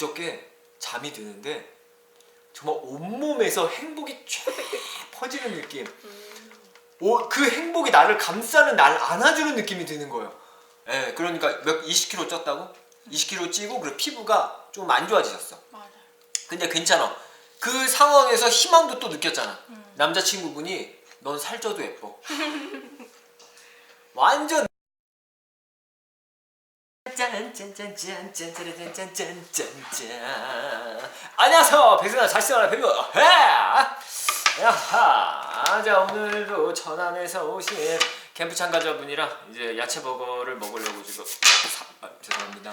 어저께 잠이 드는데 정말 온몸에서 행복이 쫙 퍼지는 느낌. 오, 그 행복이 나를 감싸는 나를 안아주는 느낌이 드는 거예요. 예, 그러니까 몇 20kg 쪘다고? 20kg 찌고 그리고 피부가 좀 안 좋아지셨어. 근데 괜찮아. 그 상황에서 희망도 또 느꼈잖아. 음. 남자친구분이 넌 살쪄도 예뻐. 완전 짠짠짠짠짠짠짠짠짠짠 안녕하세요. 백승아 자신하나 배우 해! 야하. 자 오늘도 천안에서 오신 캠프 참가자분이랑 이제 야채 버거를 먹으려고 지금 사, 아, 죄송합니다.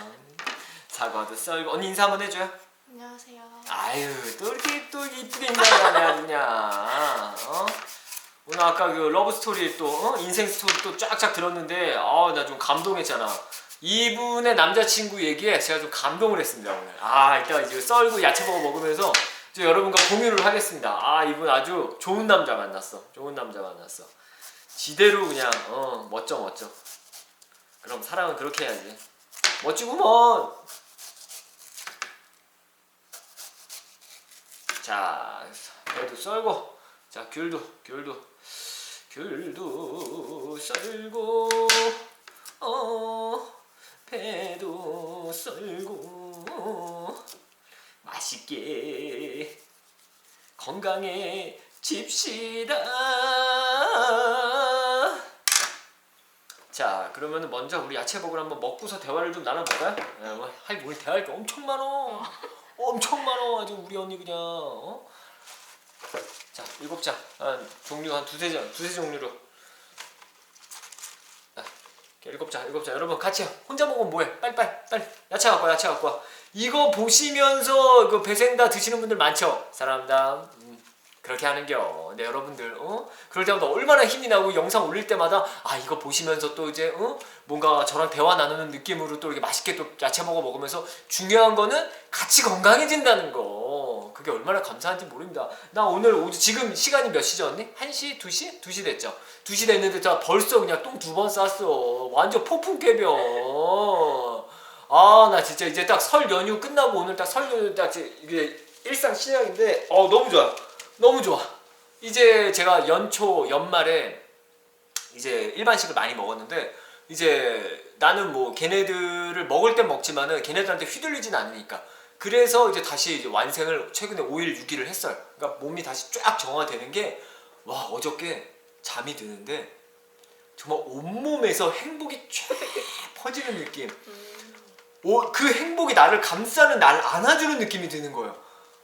사과도 썰고 언니 인사 한번 해줘요. 안녕하세요. 아유 또 이렇게 또 이쁘게 인사하네 아주 그냥 어? 오늘 아까 그 러브 스토리 또 어? 인생 스토리 또 쫙쫙 들었는데 아나 좀 감동했잖아 이분의 남자친구 얘기에 제가 좀 감동을 했습니다 오늘. 아 이따가 이제 썰고 야채버거 먹으면서 이제 여러분과 공유를 하겠습니다. 아 이분 아주 좋은 남자 만났어. 좋은 남자 만났어. 지대로 그냥 어 멋져 멋져. 그럼 사랑은 그렇게 해야지. 멋지구먼 자, 배도 썰고, 자 귤도 귤도. 귤도 썰고, 어 배도 썰고 맛있게 건강해 집시다. 자, 그러면 먼저 우리 야채버거를 한번 먹고서 대화를 좀 나눠볼까요? 예, 뭐, 하이 뭘 대화할 게 엄청 많어. 엄청 많어 아주 우리 언니 그냥 어? 자 일곱 장 한 종류 한 두세 장 두세 종류로 일곱 장 일곱 장 여러분 같이 해. 혼자 먹으면 뭐해? 빨리 빨리 빨리. 야채 갖고 와 야채 갖고 와. 이거 보시면서 그 배생다 드시는 분들 많죠? 사람다 음, 그렇게 하는겨. 네 여러분들 어? 그럴 때마다 얼마나 힘이 나고 영상 올릴 때마다 아 이거 보시면서 또 이제 어? 뭔가 저랑 대화 나누는 느낌으로 또 이렇게 맛있게 또 야채 먹어 먹으면서 중요한 거는 같이 건강해진다는 거 그게 얼마나 감사한지 모릅니다 나 오늘 오주 지금 시간이 몇 시죠 언니? 1시? 2시? 2시 됐죠 2시 됐는데 저 벌써 그냥 똥 두 번 쌌어 완전 폭풍 개변 아나 진짜 이제 딱 설 연휴 끝나고 오늘 딱 설 연휴 딱 이게 일상 시작인데 어 너무 좋아 너무 좋아 이제 제가 연초 연말에 이제 일반식을 많이 먹었는데 이제 나는 뭐 걔네들을 먹을 땐 먹지만은 걔네들한테 휘둘리진 않으니까 그래서 이제 다시 이제 완생을 최근에 5일 6일을 했어요. 그러니까 몸이 다시 쫙 정화되는 게 와 어저께 잠이 드는데 정말 온몸에서 행복이 쫙 퍼지는 느낌. 오, 그 행복이 나를 감싸는 나를 안아주는 느낌이 드는 거예요.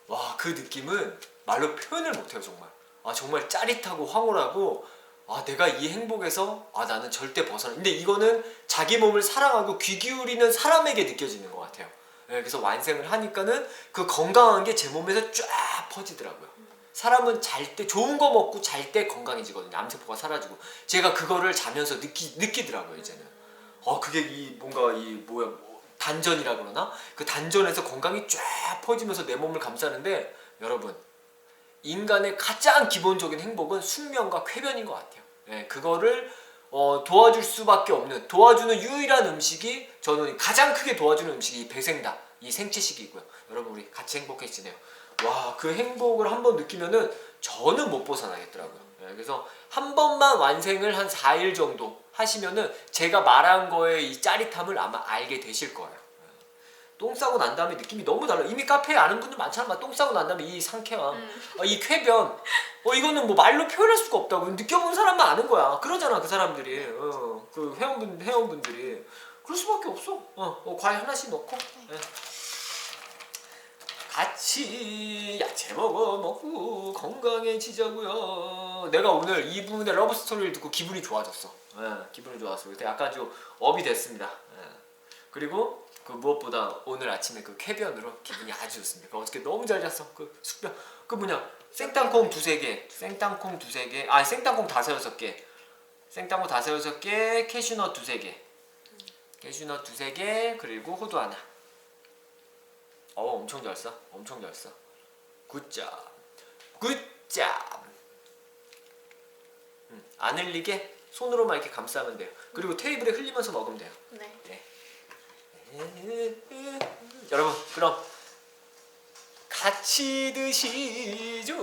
와 그 느낌은 말로 표현을 못해요 정말. 아 정말 짜릿하고 황홀하고 아 내가 이 행복에서 아 나는 절대 벗어나. 근데 이거는 자기 몸을 사랑하고 귀 기울이는 사람에게 느껴지는 것 같아요. 예, 그래서 완생을 하니까는 그 건강한 게 제 몸에서 쫙 퍼지더라고요. 사람은 잘 때 좋은 거 먹고 잘 때 건강해지거든요. 암세포가 사라지고 제가 그거를 자면서 느끼 느끼더라고요 이제는. 어 그게 이 뭔가 이 뭐야 뭐 단전이라 그러나 그 단전에서 건강이 쫙 퍼지면서 내 몸을 감싸는데 여러분 인간의 가장 기본적인 행복은 숙면과 쾌변인 것 같아요. 예, 그거를 어, 도와줄 수밖에 없는 도와주는 유일한 음식이 저는 가장 크게 도와주는 음식이 이 배생다 이 생채식이고요. 여러분 우리 같이 행복해지네요. 와 그 행복을 한번 느끼면은 저는 못 벗어나겠더라고요. 예, 그래서 한 번만 완생을 한 4일 정도 하시면은 제가 말한 거의 이 짜릿함을 아마 알게 되실 거예요. 예. 똥 싸고 난 다음에 느낌이 너무 달라. 이미 카페에 아는 분들 많잖아. 똥 싸고 난 다음에 이 상쾌함, 어, 이 쾌변, 어 이거는 뭐 말로 표현할 수가 없다고. 느껴본 사람만 아는 거야. 그러잖아 그 사람들이. 어, 그 회원분 회원분들이 그럴 수밖에 없어. 어, 어, 과일 하나씩 넣고. 예. 같이 야채 먹어 먹고 건강해지자고요. 내가 오늘 이분의 러브 스토리를 듣고 기분이 좋아졌어. 예, 기분이 좋았어. 그래서 약간 좀 업이 됐습니다. 예. 그리고 그 무엇보다 오늘 아침에 그 쾌변으로 기분이 아주 좋습니다. 그 어저께 너무 잘 잤어. 그 숙변 그 뭐냐 생땅콩 두세 개, 생땅콩 두세 개, 아 생땅콩 다섯 여섯 개, 생땅콩 다섯 여섯 개, 캐슈넛 두세 개, 캐슈넛 두세 개 그리고 호두 하나. 어 엄청 잘 써, 엄청 잘 써. 굿잡, 굿잡. 음, 안 흘리게 손으로만 이렇게 감싸면 돼요. 그리고 테이블에 흘리면서 먹으면 돼요. 네. 여러분 그럼 같이 드시죠.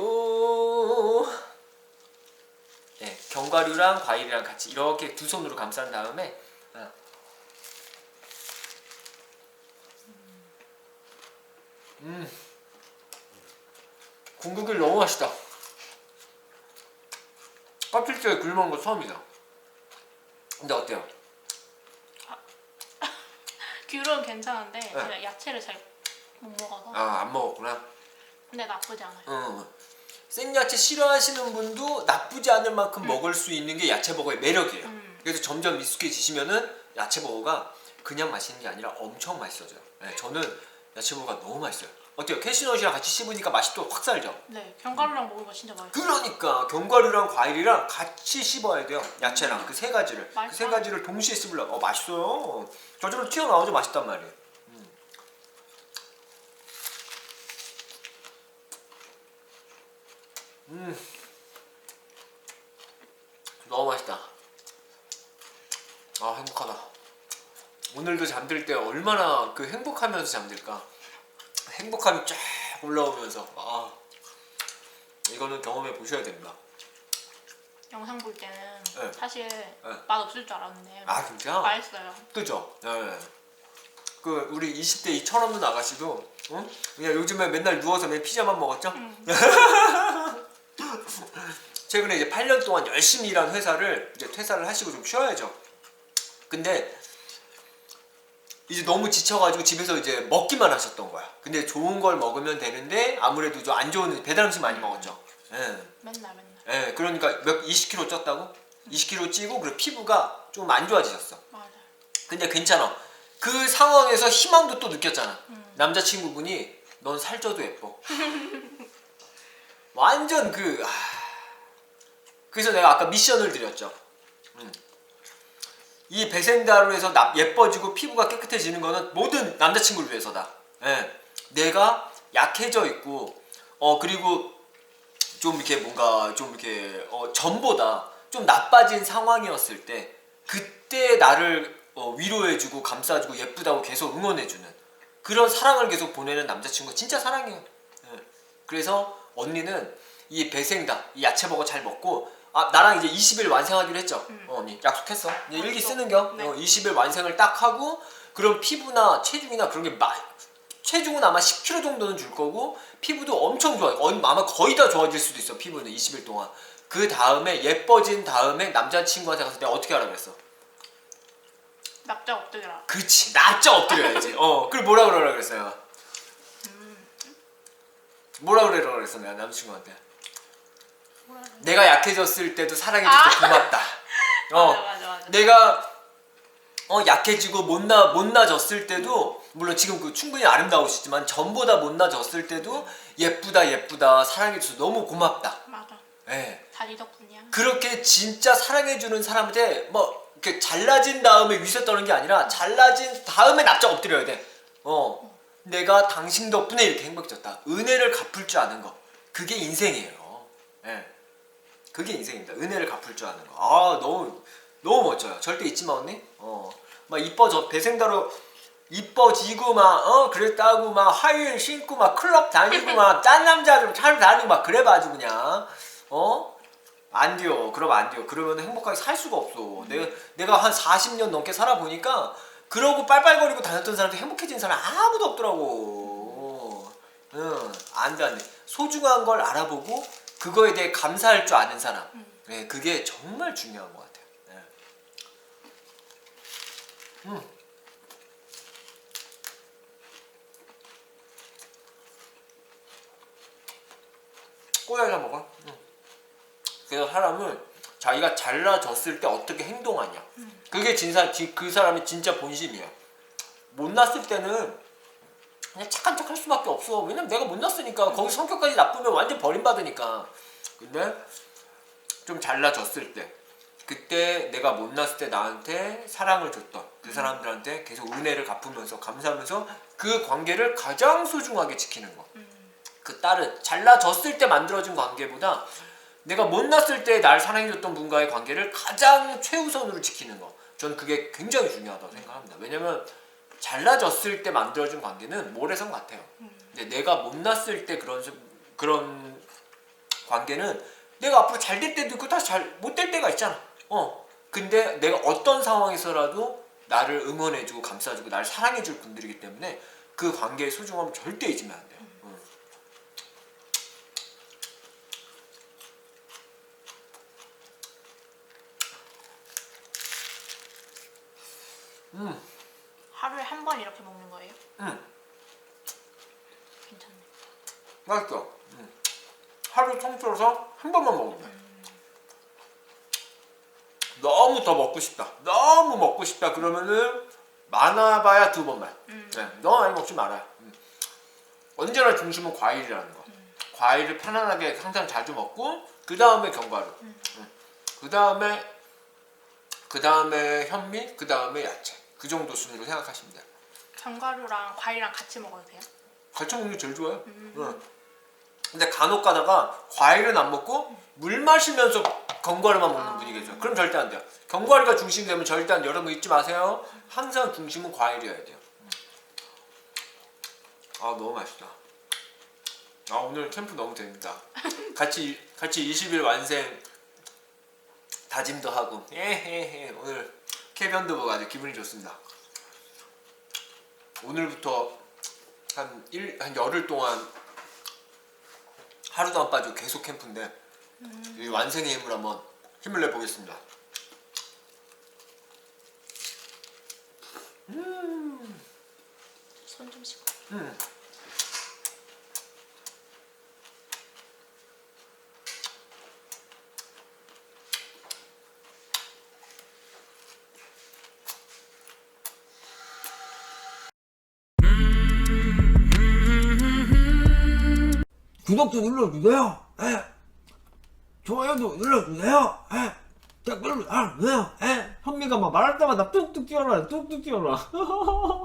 네, 견과류랑 과일이랑 같이 이렇게 두 손으로 감싼 다음에 어. 음 군국일 너무 맛있다. 껍질째 굶은 거 처음이다. 근데 어때요? 귤은 괜찮은데 네. 제가 야채를 잘 못 먹어서 아 안 먹었구나. 근데 나쁘지 않아요. 응. 생야채 싫어하시는 분도 나쁘지 않을 만큼 음. 먹을 수 있는 게 야채버거의 매력이에요. 음. 그래서 점점 익숙해지시면은 야채버거가 그냥 맛있는 게 아니라 엄청 맛있어져요. 네, 저는 야채버거가 너무 맛있어요. 어때요? 캐시넛이랑 같이 씹으니까 맛이 또 확 살죠? 네, 견과류랑 먹으면 진짜 맛있어요. 그러니까 견과류랑 과일이랑 같이 씹어야 돼요. 야채랑 그 세 가지를 그 세 맛있다. 가지를 동시에 씹으려고 어 맛있어요. 저절로 튀어나오죠 맛있단 말이에요. 음. 음. 너무 맛있다. 아 행복하다. 오늘도 잠들 때 얼마나 그 행복하면서 잠들까. 행복함이 쫙 올라오면서 아 이거는 경험해 보셔야 됩니다. 영상 볼 때는 네. 사실 맛 없을 줄 알았는데 아 진짜? 맛있어요. 그죠? 네. 그 우리 20대 이 철없는 아가씨도 응? 그냥 요즘에 맨날 누워서 맨 피자만 먹었죠? 음. 최근에 이제 8년 동안 열심히 일한 회사를 이제 퇴사를 하시고 좀 쉬어야죠. 근데 이제 너무 지쳐가지고 집에서 이제 먹기만 하셨던 거야. 근데 좋은 걸 먹으면 되는데 아무래도 좀 안 좋은 배달 음식 많이 먹었죠. 예. 맨날 맨날. 예, 그러니까 몇 20kg 쪘다고? 20kg 찌고 그리고 피부가 좀 안 좋아지셨어. 맞아. 근데 괜찮아. 그 상황에서 희망도 또 느꼈잖아. 음. 남자친구분이 넌 살쪄도 예뻐. 완전 그 아. 그래서 내가 아까 미션을 드렸죠. 음. 이 배생다루에서 나- 예뻐지고 피부가 깨끗해지는 거는 모든 남자친구를 위해서다. 예. 내가 약해져 있고 어 그리고 좀 이렇게 뭔가 좀 이렇게 어, 전보다 좀 나빠진 상황이었을 때 그때 나를 어, 위로해주고 감싸주고 예쁘다고 계속 응원해주는 그런 사랑을 계속 보내는 남자친구 진짜 사랑해요. 예. 그래서 언니는 이 배생다 이 야채버거 잘 먹고 아 나랑 이제 20일 완성하기로 했죠. 음. 어, 언니 약속했어. 이제 일기 약속. 쓰는 겨. 네. 어, 20일 완성을 딱 하고 그럼 피부나 체중이나 그런 게 마, 체중은 아마 10kg 정도는 줄 거고 피부도 엄청 좋아. 어, 아마 거의 다 좋아질 수도 있어. 피부는 20일 동안. 그 다음에 예뻐진 다음에 남자친구한테 가서 내가 어떻게 하라 그랬어? 납작 엎드려라. 그치 납작 엎드려야지. 어 그리고 뭐라 그러라 그랬어요? 뭐라 그러라 그랬어 내가 남자친구한테. 내가 약해졌을 때도 사랑해줘서 고맙다. 어 맞아 맞아 맞아. 내가 어 약해지고 못나 못나졌을 때도 물론 지금 그 충분히 아름다우시지만 전보다 못나졌을 때도 예쁘다 예쁘다 사랑해줘서 너무 고맙다. 맞아. 예. 다리 덕분이야. 그렇게 진짜 사랑해주는 사람한테 뭐 이렇게 잘나진 다음에 위세 떠는 게 아니라 잘나진 다음에 납작 엎드려야 돼. 어. 내가 당신 덕분에 이렇게 행복해졌다. 은혜를 갚을 줄 아는 거. 그게 인생이에요. 예. 그게 인생입니다. 은혜를 갚을 줄 아는 거. 아 너무 너무 멋져요. 절대 잊지 마 언니. 어. 막 이뻐져 배생다로 이뻐지고 막 어 그랬다고 막 하이힐 신고 막 클럽 다니고 막 짠 남자들 차로 다니고 막 그래가지고 그냥 어? 안 돼요. 그러면 안 돼요. 그러면 행복하게 살 수가 없어. 내가 내가 한 40년 넘게 살아보니까 그러고 빨빨거리고 다녔던 사람들 행복해진 사람 아무도 없더라고. 응, 안 돼, 안 돼. 소중한 걸 알아보고 그거에 대해 감사할 줄 아는 사람. 음. 네, 그게 정말 중요한 것 같아요. 네. 음. 꼬야자 먹어. 응. 그래서 사람은 자기가 잘나졌을 때 어떻게 행동하냐. 그게 진사 지- 그 사람의 진짜 본심이야. 못났을 때는 그냥 착한 척 할 수밖에 없어. 왜냐면 내가 못났으니까 거기 성격까지 나쁘면 완전 버림받으니까. 근데 좀 잘나졌을 때 그때 내가 못났을 때 나한테 사랑을 줬던 그 사람들한테 계속 은혜를 갚으면서 감사하면서 그 관계를 가장 소중하게 지키는 거. 음. 그 딸은 잘나졌을 때 만들어진 관계보다 내가 못났을 때 날 사랑해줬던 분과의 관계를 가장 최우선으로 지키는 거. 저는 그게 굉장히 중요하다고 생각합니다. 왜냐면 잘나졌을 때 만들어진 관계는 모래성 같아요. 음. 근데 내가 못났을 때 그런 좀- 그런 관계는 내가 앞으로 잘 될 때도 있고 다시 잘 못 될 때가 있잖아. 어. 근데 내가 어떤 상황에서라도 나를 응원해주고 감싸주고 나를 사랑해줄 분들이기 때문에 그 관계의 소중함을 절대 잊으면 안 돼요. 응. 음, 하루에 한 번 이렇게 먹는 거예요? 음. 괜찮네. 맛있어. 음. 하루 통틀어서 한 번만 먹으면 돼. 너무 더 먹고 싶다. 너무 먹고 싶다. 그러면은 많아봐야 두 번만. 음. 네, 너무 많이 먹지 말아요. 음. 언제나 중심은 과일이라는 거. 과일을 편안하게 항상 자주 먹고 그 다음에 견과류. 그 다음에 그 다음에 현미, 그 다음에 야채. 그 정도 순으로 생각하시면 돼요. 견과류랑 과일이랑 같이 먹어도 돼요? 같이 먹는 게 제일 좋아요. 음. 응. 근데 간혹 가다가 과일은 안 먹고 물 마시면서 견과류만 먹는 아. 분이 계세요. 그럼 절대 안 돼요. 견과류가 중심이 되면 절대 안 여러분 잊지 마세요. 항상 중심은 과일이어야 돼요. 아 너무 맛있다. 아 오늘 캠프 너무 재밌다. 같이 같이 20일 완생 다짐도 하고 예예예 오늘 캐변도 보고 아주 기분이 좋습니다. 오늘부터 한 일 한 열흘 동안 하루도 안 빠지고 계속 캠프인데 이 완생의 힘을 한번 힘을 내 보겠습니다. 손좀 씻고. 음. 구독도 눌러주세요. 예. 좋아요도 눌러주세요. 예. 댓글도 달아주세요. 예. 현미가 막 말할 때마다 뚝뚝 뛰어라, 뚝뚝 뛰어라.